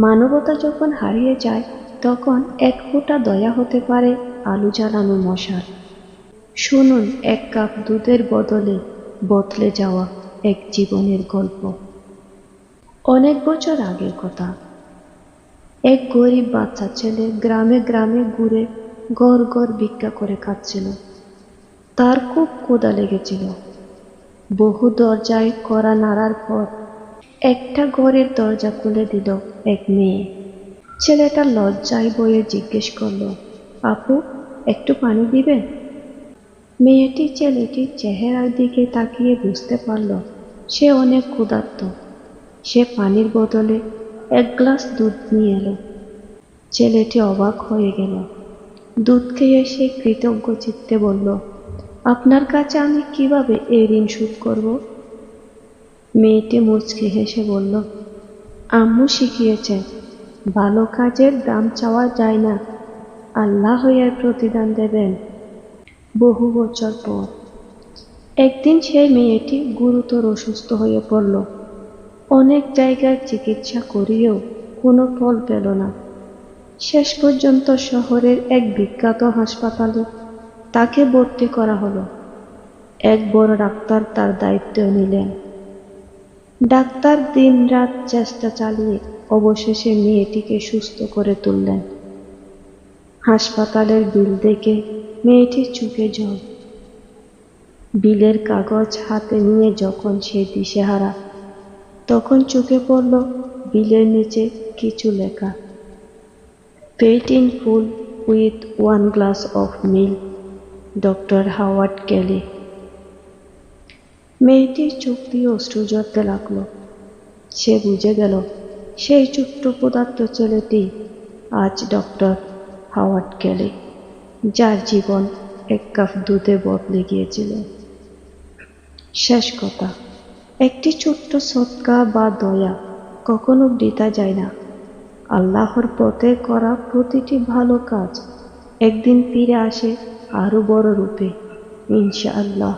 মানবতা যখন হারিয়ে যায়, তখন এক ফোঁটা দয়া হতে পারে আলু জ্বালানো মশার। শুনুন, এক কাপ দুধের বদলে বদলে যাওয়া এক জীবনের গল্প। অনেক বছর আগের কথা। এক গরিব বাচ্চা ছেলে গ্রামে গ্রামে ঘুরে গড় গড় ভিক্ষা করে খাচ্ছিল। তার খুব ক্ষুধা লেগেছিল। বহু দরজায় করা নাড়ার পর একটা ঘরের দরজা খুলে দিল এক মেয়ে। ছেলেটা লজ্জায় বয়ে জিজ্ঞেস করল, আপু, একটু পানি দিবেন? মেয়েটি ছেলেটির চেহারার দিকে তাকিয়ে বুঝতে পারল, সে অনেক ক্ষুধার্ত। সে পানির বদলে এক গ্লাস দুধ নিয়ে এলো। ছেলেটি অবাক হয়ে গেল। দুধ খেয়ে সে কৃতজ্ঞ চিত্তে বলল, আপনার কাছে আমি কীভাবে এই ঋণ শোধ করব? মেয়েটি মুচকি হেসে বলল, আম্মু শিখিয়েছে, ভালো কাজের দাম চাওয়া যায় না। আল্লাহ এর প্রতিদান দেবেন। বহু বছর পর একদিন সেই মেয়েটি গুরুতর অসুস্থ হয়ে পড়ল। অনেক জায়গায় চিকিৎসা করিয়েও কোনো ফল পেল না। শেষ পর্যন্ত শহরের এক বিখ্যাত হাসপাতালে তাকে ভর্তি করা হলো। এক বড় ডাক্তার তার দায়িত্ব নিলেন। ডাক্তার দিনরাত চেষ্টা চালিয়ে অবশেষে মেয়েটিকে সুস্থ করে তুললেন। হাসপাতালের বিল দেখে মেয়েটির চোখে জল। বিলের কাগজ হাতে নিয়ে যখন সে দিশেহারা, তখন চোখে পড়ল বিলের নিচে কিছু লেখা। Paid in full with one glass of milk, doctor Howard Kelly. মেয়েটির চোখ দিয়ে অশ্রু ঝরতে লাগল। সে বুঝে গেল, সেই ছোট্ট পদার্থ ছেলেটি আজ ডক্টর হাওয়ার্ড কেলি যার জীবন এক কাপ দুধে বদলে গিয়েছিল। শেষ কথা, একটি ছোট্ট সৎকা বা দয়া কখনো বৃথা যায় না। আল্লাহর পথে করা প্রতিটি ভালো কাজ একদিন ফিরে আসে আরও বড় রূপে, ইনশাআল্লাহ।